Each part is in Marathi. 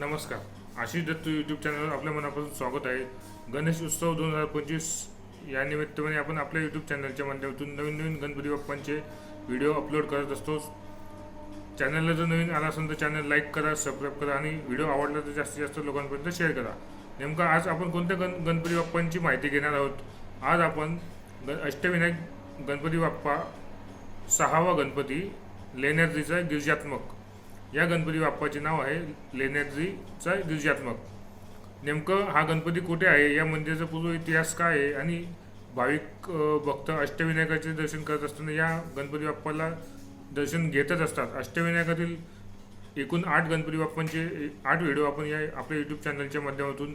नमस्कार. आशिष दत्त यूट्यूब चॅनलवर आपल्या मनापासून स्वागत आहे. गणेश उत्सव दोन हजार पंचवीस या निमित्ताने आपण आपल्या यूट्यूब चॅनलच्या माध्यमातून नवीन नवीन गणपती बाप्पांचे व्हिडिओ अपलोड करत असतो. चॅनलला जर नवीन आला असेल तर चॅनल लाईक करा सबस्क्राईब करा आणि व्हिडिओ आवडला तर जास्तीत जास्त लोकांपर्यंत शेअर करा. नेमका आज आपण कोणत्या गण गणपती बाप्पांची माहिती घेणार आहोत? आज आपण ग अष्टविनायक गणपती बाप्पा सहावा गणपती लेण्याद्रीचा गिरिजात्मक. या गणपती बाप्पाचे नाव आहे लेण्याद्रीचा गिरिजात्मक नेमकं हा गणपती कुठे आहे? या मंदिराचा पूर्व इतिहास काय आहे? आणि भाविक भक्त अष्टविनायकाचे दर्शन करत असताना या गणपती बाप्पाला दर्शन घेतच असतात. अष्टविनायकातील एकूण आठ गणपती बाप्पांचे ए- आठ व्हिडिओ आपण या आपल्या यूट्यूब चॅनलच्या माध्यमातून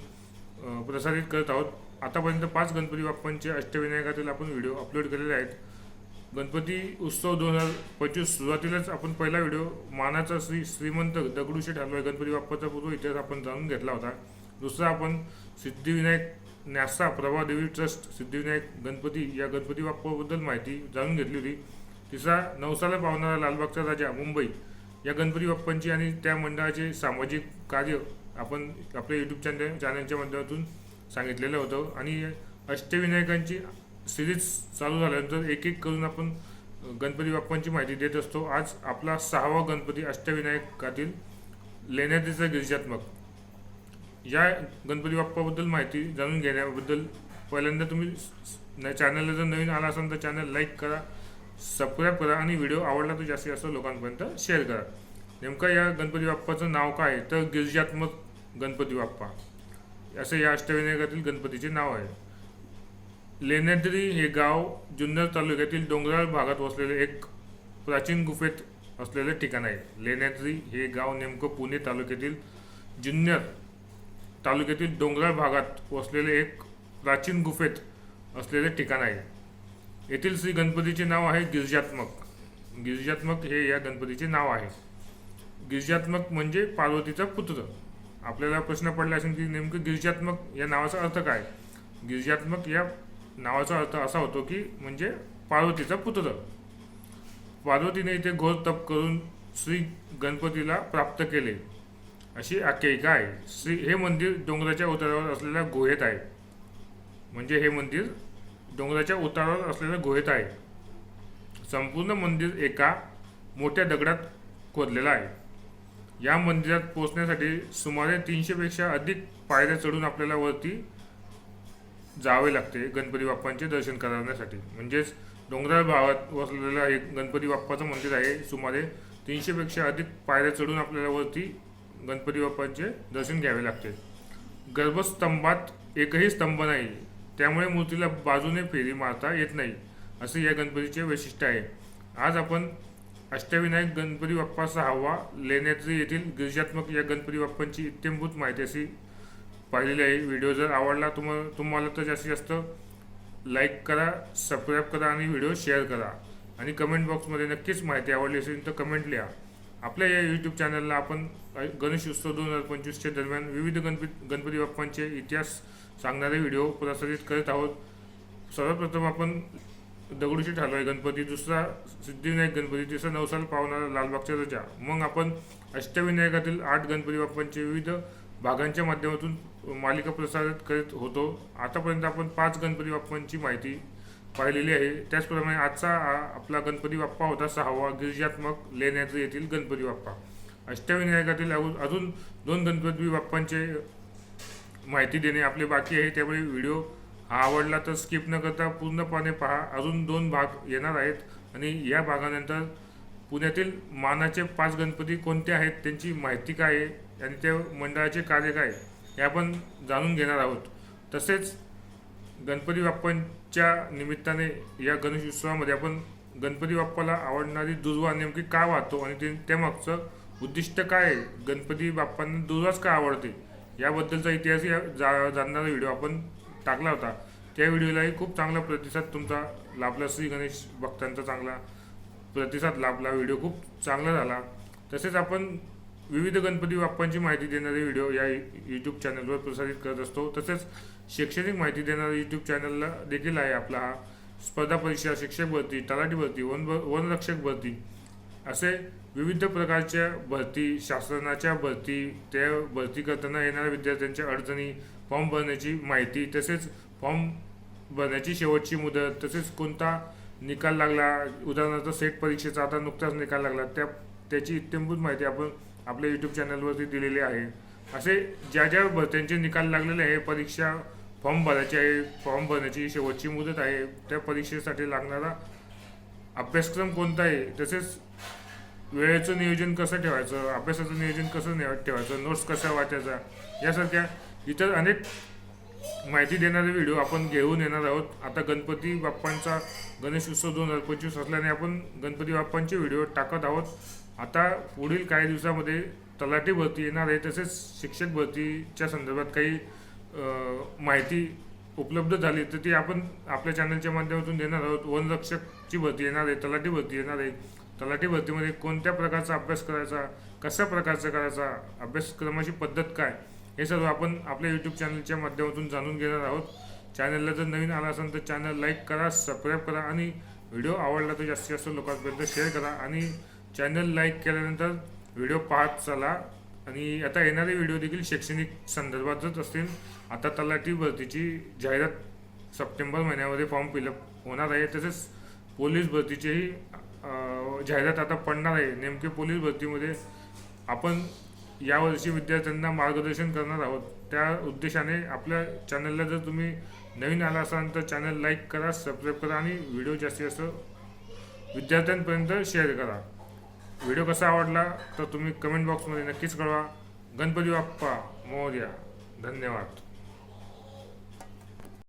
प्रसारित करत आहोत. आतापर्यंत पाच गणपती बाप्पांचे अष्टविनायकातील आपण व्हिडिओ अपलोड केलेले आहेत. गणपती उत्सव दोन हजार पंचवीस सुरुवातीलाच आपण पहिला व्हिडिओ मानाचा श्री श्रीमंत दगडूशेठ हलवाई गणपती बाप्पाचा पूर्व इतिहास आपण जाणून घेतला होता. दुसरा आपण सिद्धिविनायक न्यासा प्रभादेवी ट्रस्ट सिद्धिविनायक गणपती या गणपती बाप्पाबद्दल माहिती जाणून घेतली होती. तिसरा नवसाला पावणारा लालबागचा राजा मुंबई या गणपती बाप्पांची आणि त्या मंडळाचे सामाजिक कार्य आपण आपल्या यूट्यूब चॅनल चॅनलच्या माध्यमातून सांगितलेलं होतं. आणि अष्टविनायकांची सिरीज चालू झाल्यानंतर एक एक करून आपण गणपती बाप्पांची माहिती देत असतो. आज आपला सहावा गणपती अष्टविनायकातील लेण्याद्रीचा गिरिजात्मक या गणपती बाप्पाबद्दल माहिती जाणून घेण्याबद्दल पहिल्यांदा तुम्ही चॅनलला जर नवीन आला असाल तर चॅनल लाईक करा सबस्क्राईब करा आणि व्हिडिओ आवडला तर जास्तीत जास्त लोकांपर्यंत शेअर करा. नेमका या गणपती बाप्पाचं नाव काय आहे? तर गिरिजात्मक गणपती बाप्पा. असं या अष्टविनायकातील गणपतीचे नाव आहे. लेण्याद्री हे गाव जुन्नर तालुक्यातील डोंगराळ भागात वसलेले एक प्राचीन गुफेत असलेले ठिकाण आहे. लेण्याद्री हे गाव नेमकं पुणे तालुक्यातील जुन्नर तालुक्यातील डोंगराळ भागात वसलेले एक प्राचीन गुफेत असलेले ठिकाण आहे. येथील श्री गणपतीचे नाव आहे गिरिजात्मक. गिरिजात्मक हे या गणपतीचे नाव आहे. गिरिजात्मक म्हणजे पार्वतीचा पुत्र. आपल्याला प्रश्न पडला असेल की नेमकं गिरिजात्मक या नावाचा अर्थ काय? गिरिजात्मक या नावाचा अर्थ असा होतो की म्हणजे पार्वतीचा पुत्र. पार्वतीने इथे घोर तप करून श्री गणपतीला प्राप्त केले. अशी आख्यायिका आहे. श्री हे मंदिर डोंगराच्या उतारावर असलेल्या गुहेत आहे. म्हणजे हे मंदिर डोंगराच्या उतारावर असलेल्या गुहेत आहे. संपूर्ण मंदिर एका मोठ्या दगडात कोरलेलं आहे. या मंदिरात पोचण्यासाठी सुमारे तीनशेपेक्षा अधिक पायऱ्या चढून आपल्याला वरती जावे लागते गणपती बाप्पांचे दर्शन करण्यासाठी. म्हणजेच डोंगराळ भागात वसलेलं एक गणपती बाप्पाचं मंदिर आहे. सुमारे तीनशेपेक्षा अधिक पायऱ्या चढून आपल्याला वरती गणपती बाप्पांचे दर्शन घ्यावे लागते. गर्भस्तंभात एकही स्तंभ नाही. त्यामुळे मूर्तीला बाजूने फेरी मारता येत नाही असे या गणपतीचे वैशिष्ट्य आहे. आज आपण अष्टविनायक गणपती बाप्पा सहावा लेण्याद्री येथील गिरिजात्मक या गणपती बाप्पांची इत्यंभूत माहिती अशी पाहिलेली आहे. व्हिडिओ जर आवडला तुम्हाला तुम्हाला तर जास्तीत जास्त लाईक करा सबस्क्राईब करा आणि व्हिडिओ शेअर करा. आणि कमेंट बॉक्समध्ये नक्कीच माहिती आवडली असेल तर कमेंट लिहा. आपल्या या यूट्यूब चॅनलला आपण गणेश उत्सव दोन हजार पंचवीसच्या दरम्यान विविध गणपती गणपती बाप्पांचे इतिहास सांगणारे व्हिडिओ प्रसारित करत आहोत. सर्वप्रथम आपण दगडूशेठ हलवाई गणपती दुसरा सिद्धिविनायक गणपती तिसरा नवसाल पावणारा लालबागच्या रजा. मग आपण अष्टविनायकातील आठ गणपती बाप्पांचे विविध भागांच्या माध्यमातून मालिका प्रसारित करीत होतो. आतापर्यंत आपण पाच गणपती बाप्पांची माहिती पाहिलेली आहे. त्याचप्रमाणे आजचा आपला गणपती बाप्पा होता सहावा. गिरिजात्मक लेण्याद्री येथील गणपती बाप्पा. अष्टविनायकातील अजून अजून दोन गणपती बाप्पांचे माहिती देणे आपले बाकी आहे. त्यामुळे व्हिडिओ हा आवडला तर स्किप न करता पूर्णपणे पहा. अजून दोन भाग येणार आहेत आणि या भागानंतर पुण्यातील मानाचे पाच गणपती कोणते आहेत त्यांची माहिती काय आहे? आणि त्या मंडळाचे कार्य काय हे आपण जाणून घेणार आहोत. तसेच गणपती बाप्पांच्या निमित्ताने या गणेश उत्सवामध्ये आपण गणपती बाप्पाला आवडणारी दुर्वा नेमकी का वाहतो आणि ते त्यामागचं उद्दिष्ट काय आहे? गणपती बाप्पांना दुर्वाच का आवडते? याबद्दलचा इतिहास या जा जाणणारा व्हिडिओ आपण टाकला होता. त्या व्हिडिओलाही खूप चांगला प्रतिसाद तुमचा लाभला. श्री गणेश भक्तांचा चांगला प्रतिसाद लाभला. व्हिडिओ खूप चांगला झाला. तसेच आपण विविध गणपती बाप्पांची माहिती देणारे व्हिडिओ या यूट्यूब चॅनलवर प्रसारित करत असतो. तसेच शैक्षणिक माहिती देणारा यूट्यूब चॅनलला देखील आहे आपला हा. स्पर्धा परीक्षा शिक्षक भरती तलाठी भरती वन वनरक्षक भरती असे विविध प्रकारच्या भरती शासनाच्या भरती त्या भरती करताना येणाऱ्या विद्यार्थ्यांच्या अडचणी फॉर्म भरण्याची माहिती तसेच फॉर्म भरण्याची शेवटची मुदत तसेच कोणता निकाल लागला उदाहरणार्थ सेट परीक्षेचा आता नुकताच निकाल लागला त्या त्याची इत्यंभूत माहिती आपण आपल्या यूट्यूब चॅनलवरती दिलेले आहे. असे ज्या ज्या भरत्यांचे निकाल लागलेले आहे परीक्षा फॉर्म भरायचे आहे फॉर्म भरण्याची शेवटची मुदत आहे त्या परीक्षेसाठी लागणारा अभ्यासक्रम कोणता आहे तसेच वेळेचं नियोजन कसं ठेवायचं अभ्यासाचं नियोजन कसं ठेवायचं नोट्स कसा वाचायचा यासारख्या इतर अनेक माहिती देणारे व्हिडिओ आपण घेऊन येणार आहोत. आता गणपती बाप्पांचा गणेश उत्सव दोन हजार पंचवीस असल्याने आपण गणपती बाप्पांचे व्हिडिओ टाकत आहोत. आता पुढील काही दिवसामध्ये तलाठी भरती येणार आहे तसेच शिक्षक भरतीच्या संदर्भात काही माहिती उपलब्ध झाली तर ती आपण आपल्या चॅनलच्या माध्यमातून देणार आहोत. वनरक्षकची भरती येणार आहे तलाठी भरती येणार आहे. तलाठी भरतीमध्ये कोणत्या प्रकारचा अभ्यास करायचा कशा प्रकारचा करायचा अभ्यासक्रमाची पद्धत काय हे सर्व आपण आपल्या यूट्यूब चॅनलच्या माध्यमातून जाणून घेणार आहोत. चॅनलला जर नवीन आला असेल तर चॅनल लाईक करा सबस्क्राईब करा आणि व्हिडिओ आवडला तर जास्तीत जास्त लोकांपर्यंत शेअर करा आणि चॅनल लाईक केल्यानंतर व्हिडिओ पाहत चला. आणि आता येणारे व्हिडिओ देखील शैक्षणिक संदर्भातच असतील. आता तलाठी भरतीची जाहिरात सप्टेंबर महिन्यामध्ये फॉर्म फिलअप होणार आहे. तसेच पोलीस भरतीचीही जाहिरात आता पडणार आहे. नेमके पोलीस भरतीमध्ये आपण यावर्षी विद्यार्थ्यांना मार्गदर्शन करणार आहोत. त्या उद्देशाने आपल्या चॅनलला जर तुम्ही नवीन आला असाल तर चॅनल लाईक करा सबस्क्राईब करा आणि व्हिडिओ जास्तीत जास्त विद्यार्थ्यांपर्यंत शेअर करा. व्हिडिओ कसा आवडला तर तुम्ही कमेंट बॉक्समध्ये नक्कीच कळवा. गणपती बाप्पा मोर्या धन्यवाद.